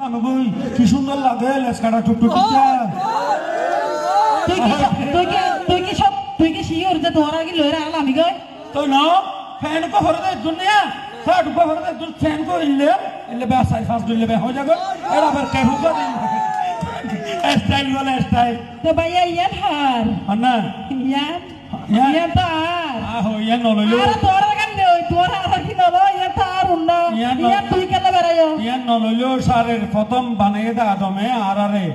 কি সুন্দর লাগে লেসকাটা টুকটুকিটা তুই কি তুই কি সব তুই কি শিওর যে তোর আগে লইরা আল আমি গই তো না ফ্যান কো হরদে দুনিয়া সাট কো হরদে দুন ফ্যান কো ইল্লে ইল্লে বে সাই ফাস দুইলে বে হয়ে যাবে এরা আবার কে হুক দিন স্টাইল বলে স্টাইল তো ভাইয়া ইয়ান হার আন্না ইয়ান ইয়ান। ইয়ান তার আহো ইয়া নলইলো আরে তোর গান নেই তোর আর কি ইয়ান উন্না ইয়ান ন- ইয়ান তুই কেন বেরাইও ইয়া নলইলো সারের প্রথম বানাইয়ে দে আদমে আর আরে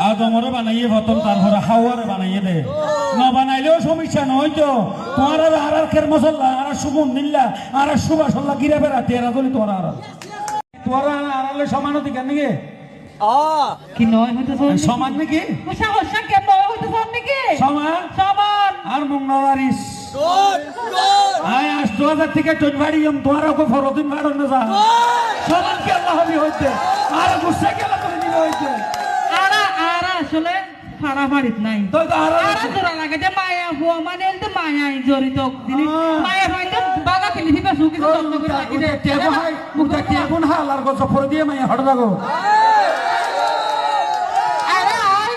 আদমরে বানাইয়ে প্রথম তারপরে হাওয়ারে বানাইয়ে দে। না বানাইলেও সমস্যা নয় তো। তোমার আর আর খের মশলা আর সুগুন নিল্লা আর সুবাসল্লা গিরে বেড়া তেরা দলি তোর আর তোরা আর আলে সমান অধিকার নাকি? কি নয় হইতে সমান নাকি? সমান? সমান। আর মুখ নলারিস আয় আজ দু হাজার থেকে টন বাড়ি তোমার ফরদিন বাড়ো না যা। সমান কি আল্লাহ হবি হইতে আর গুসা গেলা করে নিবে হইতে। আরা আরা আসলে ফাড়াফাড়িত নাই। তো তো আর আরা জোড়া লাগে যে মায়া হুয়া মানে এলতে মায়া জড়িত আহ। মায়া ভাইতে বাগা কিলি দিবা সুকি যত্ন করে দে মুখটা গছ ফর দিয়ে আরে আই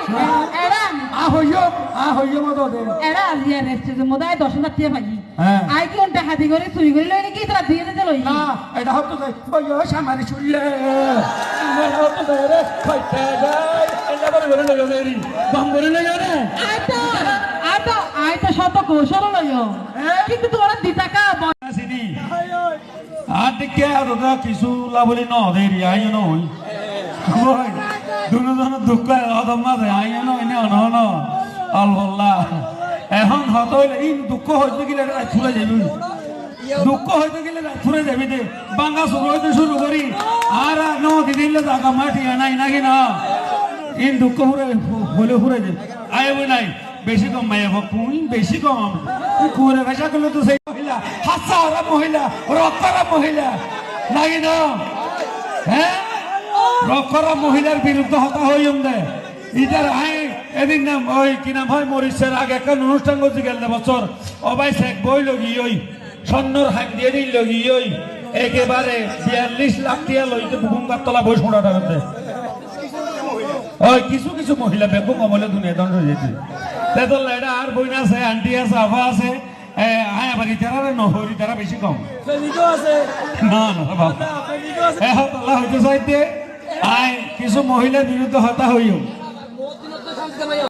এরা আ হইও আ হইও মত দে এরা আজিয়া রেস্টে যে মোদায় দশ হাজার টিয়া পাই হ্যাঁ। আই হাতি করে চুরি করে লই নাকি? তোরা তো শত কৌশল লইও হ্যাঁ। কিন্তু তোরা দিতাকা আসিনি আর দেখে আর ওটা কিছু লাভলি ন দে রি আই নই কই দুনো জন দুঃখ অদম না দে আই নই নে অন অন আল্লাহ এখন হত হইলে ইন দুঃখ হইতে গেলে যাবি দুঃখ হইতে গেলে ছুড়ে যাবি দে বাঙ্গা হইতে শুরু করি। আর ন দিদিলে জাগা মাটি নাই নাকি না? ইন দুঃখ হুরে হলে হুরে যাবে আয় নাই, বেশি কম মাই কুই বেশি কম। কুরে ভাষা করলে তো সেই মহিলা, হাসারা মহিলা, রক্তরা মহিলা। নাকি না? হ্যাঁ? রক্ষরা মহিলার বিরুদ্ধে হতা হইম দে ইটার আই, এদিন নাম, ওই কি নাম হয়, মরিচের আগে একটা অনুষ্ঠান করছি গেল বছর। অবাই শেখ বই লগি ওই। সন্ন্যর হাক দিয়ে দিল ওই? একেবারে বিয়াল্লিশ লাখ টিয়া লইতে ভূমিকার তলা বই শোনা টাকাতে ওই কিছু কিছু মহিলা বেগম কমলে দুনিয়া দণ্ড যেতে তেতল এটা আর বইনা আছে আন্টি আছে আভা আছে। এ আয় আবার ইতারা নহরি তারা বেশি কম। না না বাবা। এ হতলা হইতে চাইতে। আয় কিছু মহিলার বিরুদ্ধে হতা হইও।